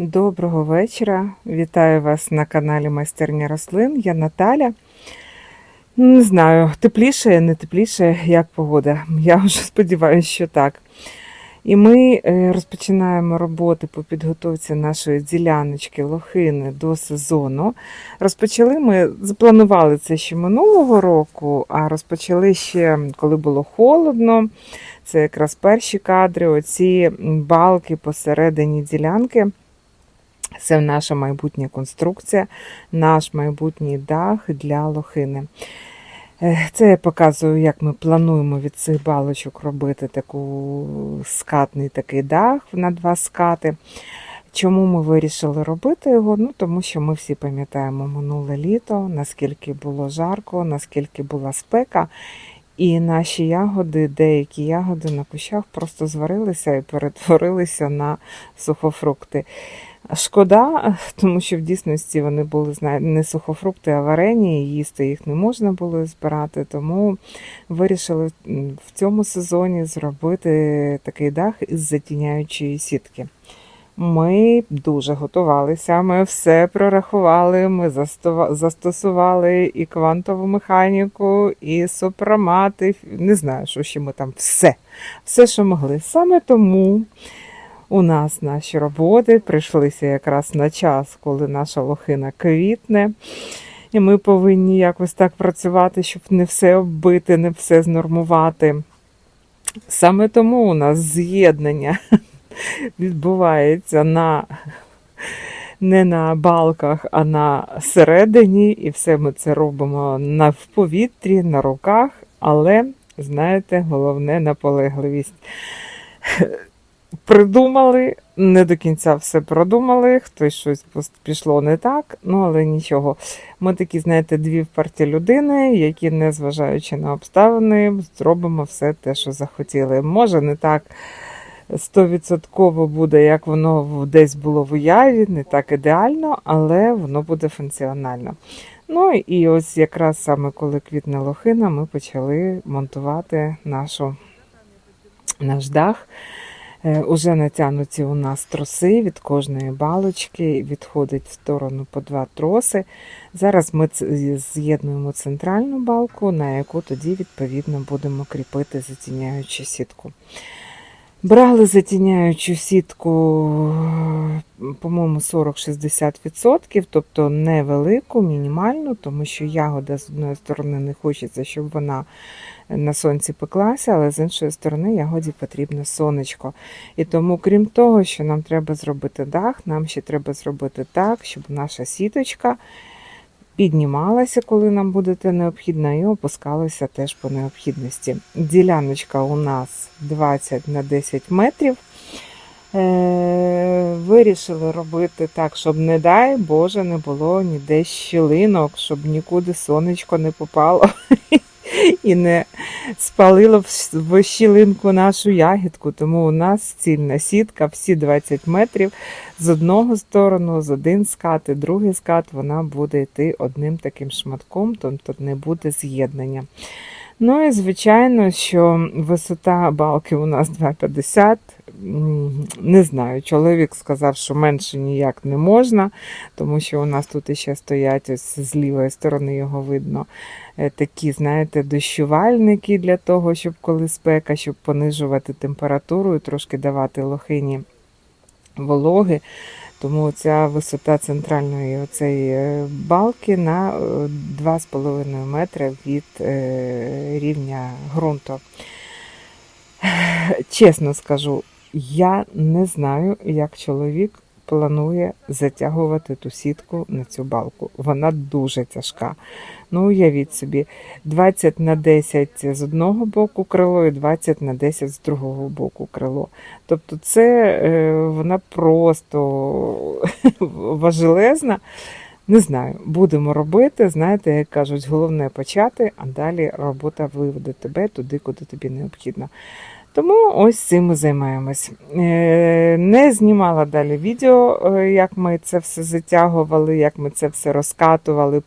Доброго вечора. Вітаю вас на каналі Майстерня рослин. Я Наталя. Не знаю, тепліше, не тепліше, як погода. Я вже сподіваюся, що так. І ми е, розпочинаємо роботи по підготовці нашої діляночки лохини до сезону. Розпочали ми, запланували це ще минулого року, а розпочали ще, коли було холодно. Це якраз перші кадри, оці балки посередині ділянки. Це наша майбутня конструкція, наш майбутній дах для лохини. Е, Це я показую, як ми плануємо від цих балочок робити таку скатний такий дах на два скати. Чому ми вирішили робити його? Ну, тому що ми всі пам'ятаємо минуле літо, наскільки було жарко, наскільки була спека. І наші ягоди, деякі ягоди на кущах просто зварилися і перетворилися на сухофрукти. Шкода, тому що в дійсності вони були не сухофрукти, а варені, і їсти їх не можна було збирати, тому вирішили в цьому сезоні зробити такий дах із затіняючої сітки. Ми дуже готувалися, ми все прорахували, ми застосували і квантову механіку, і сопромати, не знаю, що ще ми там все, все, що могли. Саме тому у нас наші роботи прийшлися якраз на час, коли наша лохина квітне. І ми повинні якось так працювати, щоб не все оббити, не все знормувати. Саме тому у нас з'єднання відбувається на не на балках, а на середині. І все ми це робимо на в повітрі, на руках, але, знаєте, головне наполегливість. Придумали, не до кінця все продумали, хтось щось пішло не так, ну але нічого. Ми такі, знаєте, дві вперті людини, які, незважаючи на обставини, зробимо все те, що захотіли. Може, не так стовідсотково буде, як воно десь було в уяві, не так ідеально, але воно буде функціонально. Ну і ось якраз саме коли квітне лохина, ми почали монтувати нашу, наш дах. Е, уже натягнуті у нас троси від кожної балочки, відходить в сторону по два троси. Зараз ми з'єднуємо центральну балку, на яку тоді, відповідно, будемо кріпити затіняючу сітку. Брали затіняючу сітку, по-моєму, 40-60%, тобто невелику, мінімальну, тому що ягода з одної сторони не хочеться, щоб вона на сонці пеклася, але з іншої сторони ягоді потрібно сонечко. І тому, крім того, що нам треба зробити дах, нам ще треба зробити так, щоб наша сіточка піднімалася, коли нам буде необхідна, і опускалася теж по необхідності. Діляночка у нас 20 на 10 метрів. Е, Вирішили робити так, щоб, не дай Боже, не було ніде щілинок, щоб нікуди сонечко не попало і не спалило в щілинку нашу ягідку. Тому у нас цільна сітка, всі 20 метрів з одного сторону, з один скат і другий скат, вона буде йти одним таким шматком, тобто не буде з'єднання. Ну і звичайно, що висота балки у нас 2,50. Не знаю, чоловік сказав, що менше ніяк не можна, тому що у нас тут іще стоять ось з лівої сторони його видно е, такі, знаєте, дощувальники для того, щоб коли спека, щоб понижувати температуру і трошки давати лохині вологи. Тому ця висота центральної оцеї е, балки на 2,5 е, метри від рівня ґрунту. Чесно скажу, я не знаю, як чоловік планує затягувати ту сітку на цю балку. Вона дуже тяжка. Ну, уявіть собі, 20 на 10 з одного боку крило і 20 на 10 з другого боку крило. Тобто, це е, вона просто важелезна. Не знаю, будемо робити. Знаєте, як кажуть, головне почати, а далі робота виведе тебе туди, куди тобі необхідно. Тому ось цим ми займаємось. Е, не знімала далі відео, е, як ми це все затягували, як ми це все розкатували,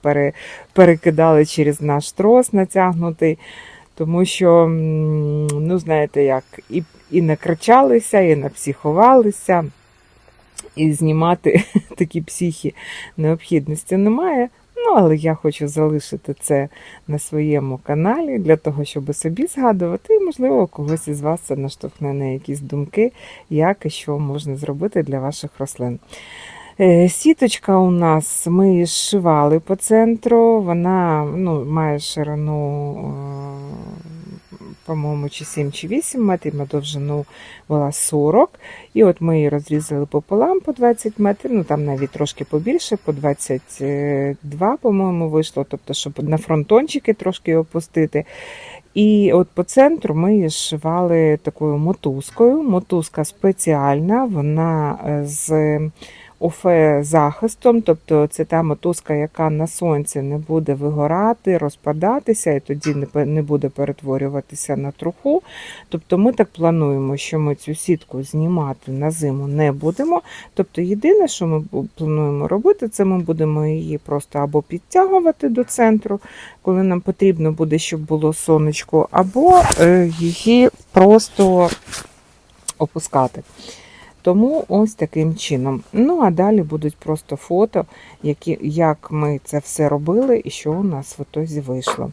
перекидали через наш трос натягнутий. Тому що, ну, знаєте, як, і і накричалися, і напсіхувалися. і знімати такі психі необхідності немає. Ну, але я хочу залишити це на своєму каналі для того, щоб собі згадувати, і, можливо, когось із вас це наштовхне на якісь думки, як і що можна зробити для ваших рослин. Е, Сіточка у нас ми її зшивали по центру, вона ну, має ширину, е, по-моєму, чи 7 чи 8 метрів, а довжину була 40. І от ми її розрізали пополам по 20 метрів, ну там навіть трошки побільше, по 22, по-моєму, вийшло, тобто, щоб на фронтончики трошки опустити. І от по центру ми її зшивали такою мотузкою. Мотузка спеціальна, вона е, з захистом, тобто це та мотузка, яка на сонці не буде вигорати, розпадатися, і тоді не буде перетворюватися на труху. Тобто ми так плануємо, що ми цю сітку знімати на зиму не будемо. Тобто єдине, що ми плануємо робити, це ми будемо її просто або підтягувати до центру, коли нам потрібно буде, щоб було сонечко, або е, її просто опускати. Тому ось таким чином. Ну, а далі будуть просто фото, які, як ми це все робили і що у нас в ітозі вийшло.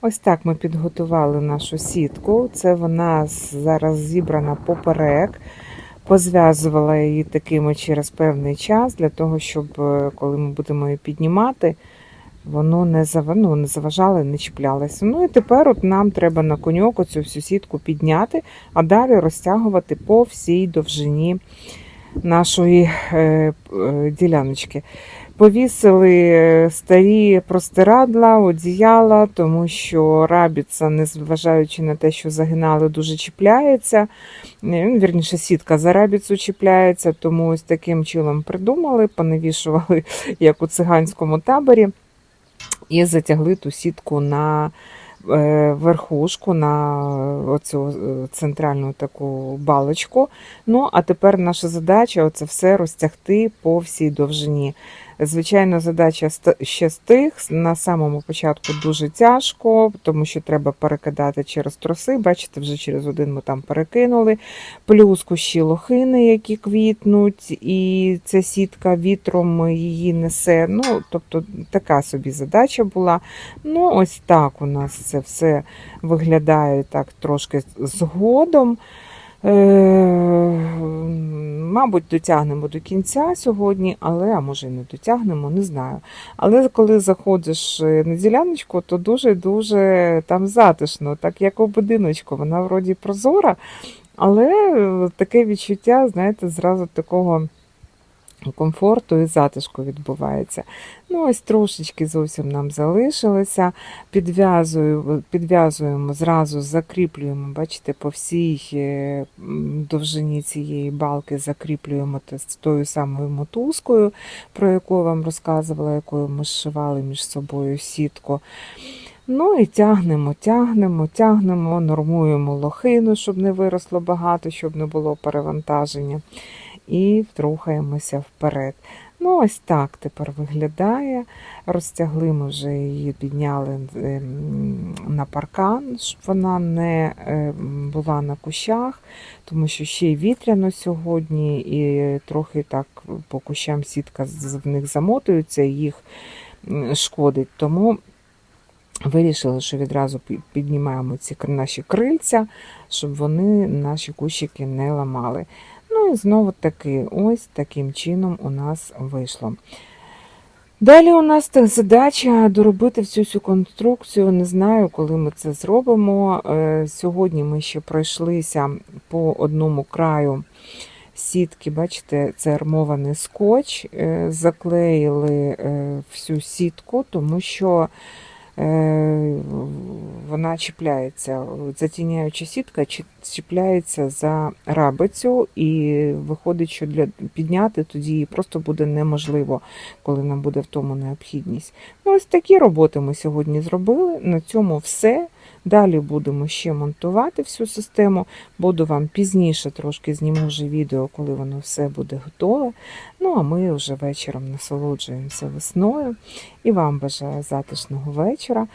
Ось так ми підготували нашу сітку. Це вона зараз зібрана поперек. Позв'язувала її такими через певний час, для того, щоб е, коли ми будемо її піднімати, воно не, ну, не заважало, не чіплялося. Ну і тепер от нам треба на коньок оцю всю сітку підняти, а далі розтягувати по всій довжині нашої е, е, діляночки. Повісили е, старі простирадла, одіяла, тому що рабіца, незважаючи на те, що загинали, дуже чіпляється. Е, ну, Вірніше, сітка за рабіцу чіпляється, тому ось таким чином придумали, понавішували, як у циганському таборі, і затягли ту сітку на е, верхушку, на оцю е, центральну таку балочку. Ну, а тепер наша задача оце все розтягти по всій довжині. Звичайно, задача ще з тих. На самому початку дуже тяжко, тому що треба перекидати через троси. Бачите, вже через один ми там перекинули. Плюс кущі лохини, які квітнуть, і ця сітка вітром її несе. Ну, тобто така собі задача була. Ну, ось так у нас це все виглядає так трошки згодом. Мабуть, дотягнемо до кінця сьогодні, але а може і не дотягнемо, не знаю. Але коли заходиш е, на діляночку, то дуже-дуже там затишно, так як у будиночку. Вона вроді прозора, але е, таке відчуття, знаєте, зразу такого комфорту і затишку відбувається. Ну, ось трошечки зовсім нам залишилося. Підв'язую, підв'язуємо, зразу закріплюємо, бачите, по всій е, довжині цієї балки закріплюємо з тою самою мотузкою, про яку вам розказувала, якою ми зшивали між собою сітку. Ну і тягнемо, тягнемо, тягнемо, нормуємо лохину, щоб не виросло багато, щоб не було перевантаження. І рухаємося вперед. Ну, ось так тепер виглядає. Розтягли ми вже її, підняли на паркан, щоб вона не ем, була на кущах, тому що ще й вітряно сьогодні, і трохи так по кущам сітка в них замотується, їх шкодить. Тому вирішили, що відразу піднімаємо ці наші крильця, щоб вони наші кущики не ламали. Ну і знову таки, ось таким чином у нас вийшло. Далі у нас задача доробити всю цю конструкцію. Не знаю, коли ми це зробимо. Е, Сьогодні ми ще пройшлися по одному краю сітки. Бачите, це армований скотч. Е, Заклеїли е, всю сітку, тому що вона чіпляється, затіняюча сітка чіпляється за рабицю, і виходить, що для підняти тоді її просто буде неможливо, коли нам буде в тому необхідність. Ну, ось такі роботи ми сьогодні зробили. На цьому все. Далі будемо ще монтувати всю систему, буду вам пізніше трошки зніму вже відео, коли воно все буде готове. Ну, а ми вже вечором насолоджуємося весною і вам бажаю затишного вечора.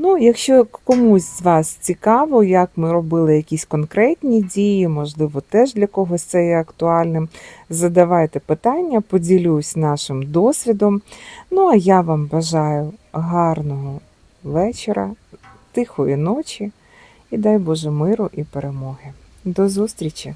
Ну, якщо комусь з вас цікаво, як ми робили якісь конкретні дії, можливо, теж для когось це є актуальним, задавайте питання, поділюсь нашим досвідом. Ну, а я вам бажаю гарного вечора, тихої ночі і дай Боже миру і перемоги. До зустрічі!